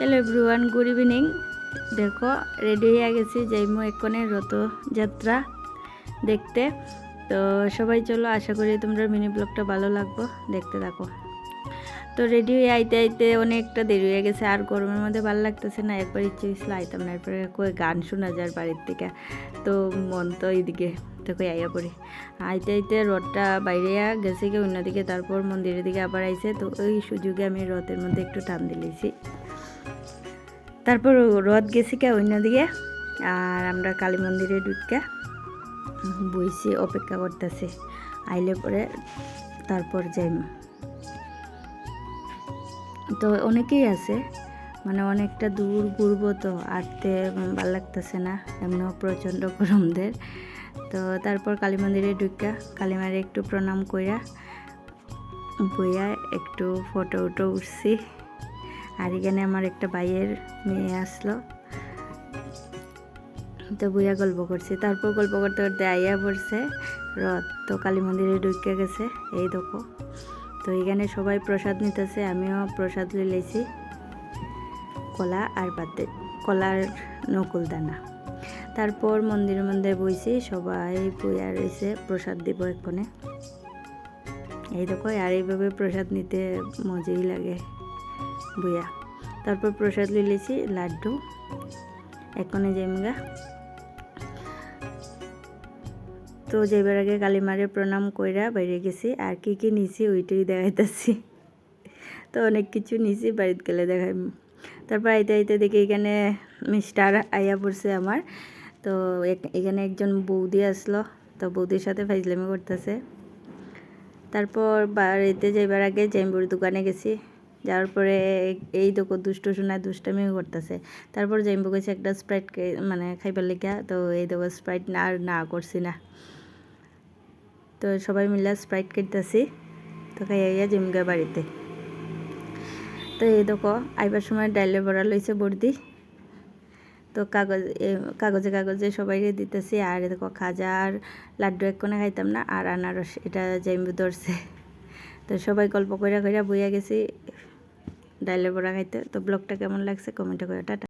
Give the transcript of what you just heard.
Hello everyone good evening দেখো ready হয়ে গেছি, যাইমু এক্ষণে রথযাত্রা দেখতে। তো সবাই চলো, আশা করি তোমরা মিনি ব্লগটা ভালো লাগবো, দেখতে থাকো। তো রেডি হয়ে আইতে আইতে অনেকটা দেরি হয়ে গেছে, আর গরমের মধ্যে ভালো লাগতেছে না, একবার ইচ্ছে হয়েছিল আইতাম না, এরপরে কই গান শোনা যায় বাড়ির থেকে। তো মন তো এইদিকে কই আইয়া পড়ি। আইতে আইতে রথটা বাইরে গেছে কি অন্যদিকে, তারপর মন্দিরের দিকে আবার আইছে। তো ওই সুযোগে আমি রথের মধ্যে একটু টান দিলেছি। তারপর রথ কে অন্যদিকে আর আমরা কালী মন্দিরে ঢুকা বইছি অপেক্ষা করতেছি। আইলে পরে তারপর যাই তো অনেকেই আছে মানে অনেকটা দূর ঘুরবো তো, আটতে ভালো লাগতেছে না, এমনিও প্রচণ্ড গরমদের। তো তারপর কালী মন্দিরে ঢুকা কালী মারে একটু প্রণাম কইরা বইয়া একটু ফটো উটো উঠছি। আর এখানে আমার একটা ভাইয়ের মেয়ে আসলো। তো বইয়া গল্প করছি। তারপর গল্প করতে করতে আইয়া পড়ছে, রথ তো কালী মন্দিরে ঢুকে গেছে, এই দেখো। তো এখানে সবাই প্রসাদ নিতেছে, আমিও প্রসাদ লইলেছি কলা আর পাতে কলার নকুল দানা। তারপর মন্দিরের মধ্যে বইছি, সবাই বইয়া রয়েছে প্রসাদ দিব এক্ষণে। এই দেখো, আর এইভাবে প্রসাদ নিতে মজাই লাগে বইয়া তারপর প্রসাদ লিলেছি লাড্ডু, এখনে জেমগা তো যাইবার আগে কালীমারে প্রণাম কইরা বাইরে গেছি, আর কি কি নিছি ওইটাই দেখাইতেছি। তো অনেক কিছু নিছি, বাড়িতে গেলে দেখাই। তারপর আইতে আইতে দেখি এখানে মিস্টার আইয়া পড়ছে আমার। তো এখানে একজন বৌদি আসলো, তো বৌদির সাথে ফাইজলামি করতেছে। তারপর বাড়িতে যাইবার আগে জেম্বুর দোকানে গেছি। যাওয়ার পরে এই দেখো, দুষ্ট শোনায় দুষ্টামি করতেছে। তারপর জেম্বু গেছে একটা স্প্রাইট মানে খাইবার লেখা তো এই দেখো স্প্রাইট না, আর না করছি না। তো সবাই মিলে স্প্রাইট কিনতেছি, তো খাইয়া জিমগা বাড়িতে। তো এই দেখো, আইবার সময় ডাইলে বড়া লইছে বর্দি। তো কাগজ কাগজে কাগজে সবাই দিতেছি, আর দেখো খাজা আর লাড্ডু এক কোনে খাইতাম না, আর আনারস, এটা জাইম্বু ধরছে। তো সবাই গল্প কইরা কইরা বইয়া গেছি ডাইলে বড়া খাইতে তো ব্লগটা কেমন লাগছে? কমেন্টে করে টাটা।